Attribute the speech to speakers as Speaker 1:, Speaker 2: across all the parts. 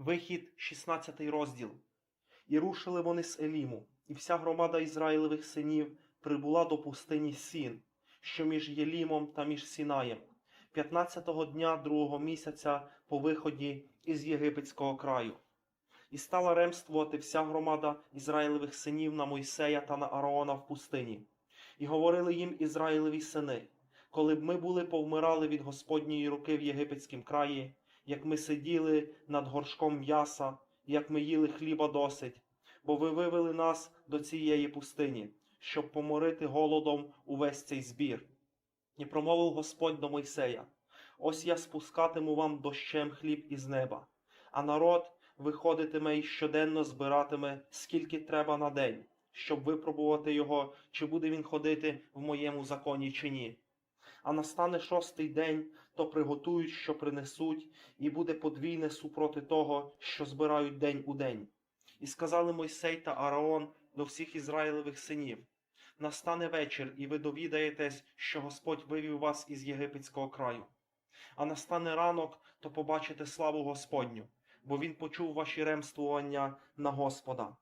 Speaker 1: Вихід, 16 розділ. І рушили вони з Еліму, і вся громада Ізраїлевих синів прибула до пустині Сін, що між Єлімом та між Сінаєм, 15-го дня другого місяця по виході із єгипетського краю. І стала ремствувати вся громада Ізраїлевих синів на Мойсея та на Аарона в пустині. І говорили їм Ізраїлеві сини, коли б ми були повмирали від Господньої руки в єгипетськім краї, як ми сиділи над горшком м'яса, як ми їли хліба досить, бо ви вивели нас до цієї пустині, щоб поморити голодом увесь цей збір. І промовив Господь до Мойсея: Ось я спускатиму вам дощем хліб із неба, а народ виходитиме і щоденно збиратиме, скільки треба на день, щоб випробувати його, чи буде він ходити в моєму законі, чи ні. А настане шостий день, то приготують, що принесуть, і буде подвійне супроти того, що збирають день у день. І сказали Мойсей та Араон до всіх Ізраїлевих синів: Настане вечір, і ви довідаєтесь, що Господь вивів вас із єгипетського краю. А настане ранок, то побачите славу Господню, бо він почув ваші ремствування на Господа.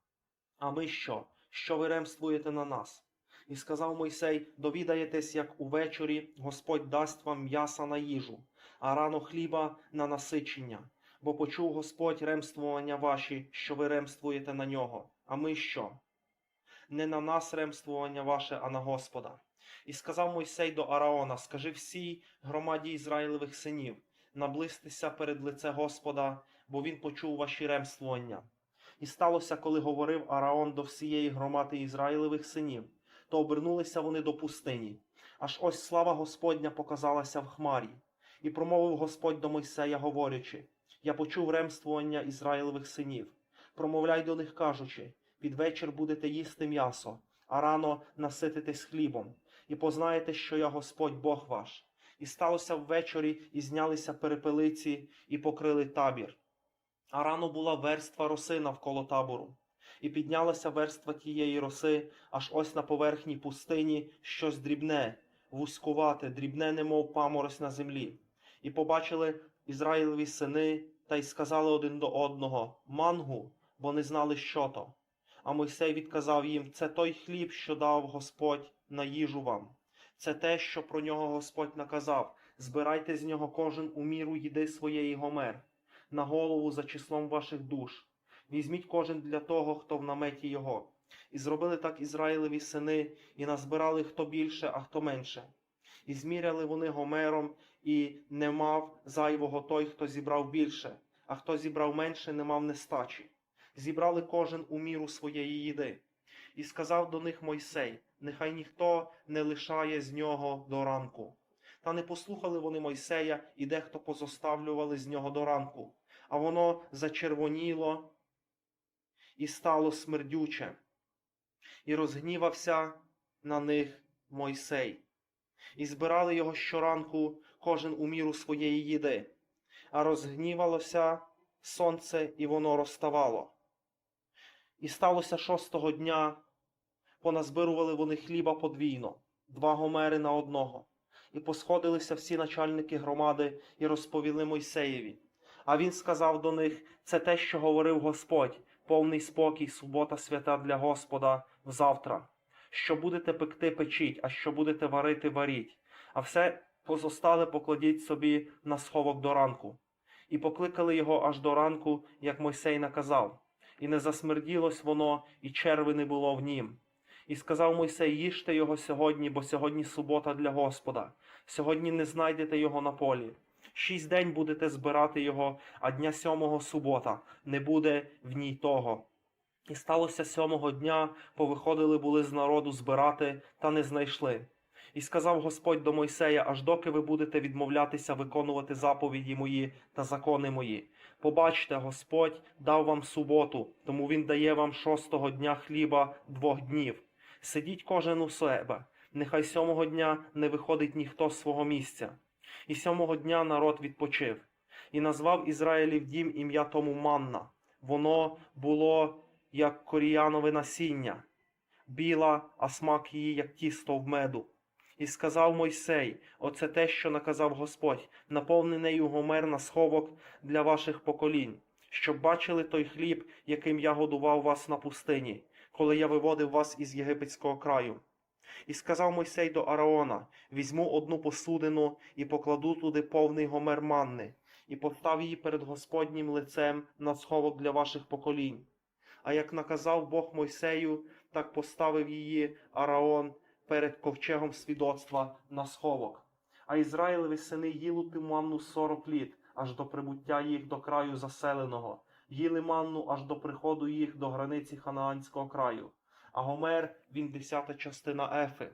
Speaker 1: А ми що? Що ви ремствуєте на нас? І сказав Мойсей: довідаєтесь, як увечері Господь дасть вам м'яса на їжу, а рано хліба на насичення. Бо почув Господь ремствування ваші, що ви ремствуєте на нього. А ми що? Не на нас ремствування ваше, а на Господа. І сказав Мойсей до Араона: Скажи всій громаді Ізраїлевих синів, наблизьтеся перед лице Господа, бо він почув ваші ремствування. І сталося, коли говорив Араон до всієї громади Ізраїлевих синів, то обернулися вони до пустині. Аж ось слава Господня показалася в хмарі, і промовив Господь до Мойсея, говорячи: Я почув ремствування Ізраїлевих синів. Промовляй до них, кажучи: під вечір будете їсти м'ясо, а рано насититесь хлібом, і познаєте, що я Господь Бог ваш. І сталося ввечері, і знялися перепелиці, і покрили табір. А рано була верства роси навколо табору. І піднялася верства тієї роси, аж ось на поверхні пустині щось дрібне, вузькувате, дрібне, немов паморозь на землі. І побачили Ізраїлеві сини, та й сказали один до одного Мангу, бо не знали, що то. А Мойсей відказав їм: Це той хліб, що дав Господь на їжу вам. Це те, що про нього Господь наказав: збирайте з нього кожен у міру їди своєї гомер, на голову за числом ваших душ. Візьміть кожен для того, хто в наметі його. І зробили так Ізраїлеві сини, і назбирали хто більше, а хто менше. І зміряли вони гомером, і не мав зайвого той, хто зібрав більше, а хто зібрав менше, не мав нестачі. Зібрали кожен у міру своєї їди. І сказав до них Мойсей: Нехай ніхто не лишає з нього до ранку. Та не послухали вони Мойсея, і дехто позоставлювали з нього до ранку, а воно зачервоніло і стало смердюче, і розгнівався на них Мойсей. І збирали його щоранку кожен у міру своєї їди, а розгнівалося сонце, і воно розставало. І сталося шостого дня, поназбирували вони хліба подвійно, два гомери на одного, і посходилися всі начальники громади і розповіли Мойсеєві. А він сказав до них: це те, що говорив Господь, повний спокій, субота свята для Господа взавтра. Що будете пекти, печіть, а що будете варити, варіть, а все позостале покладіть собі на сховок до ранку. І покликали його аж до ранку, як Мойсей наказав, і не засмерділось воно, і черви не було в нім. І сказав Мойсей: їжте його сьогодні, бо сьогодні субота для Господа. Сьогодні не знайдете його на полі. Шість день будете збирати його, а дня сьомого субота не буде в ній того. І сталося сьомого дня, повиходили були з народу збирати, та не знайшли. І сказав Господь до Мойсея, аж доки ви будете відмовлятися виконувати заповіді мої та закони мої. Побачте, Господь дав вам суботу, тому Він дає вам шостого дня хліба двох днів. Сидіть кожен у себе, нехай сьомого дня не виходить ніхто з свого місця. І сьомого дня народ відпочив, і назвав Ізраїлів дім ім'я тому Манна. Воно було як коріянове насіння, біла, а смак її, як тісто в меду. І сказав Мойсей: Оце те, що наказав Господь, наповни нею гомер на сховок для ваших поколінь, щоб бачили той хліб, яким я годував вас на пустині, коли я виводив вас із єгипетського краю. І сказав Мойсей до Араона: Візьму одну посудину і покладу туди повний гомер манни, і постав її перед Господнім лицем на сховок для ваших поколінь. А як наказав Бог Мойсею, так поставив її Араон перед ковчегом свідоцтва на сховок. А Ізраїлеві сини їли ту манну сорок літ, аж до прибуття їх до краю заселеного, їли манну аж до приходу їх до границі Ханаанського краю. А Гомер він десята частина Ефи,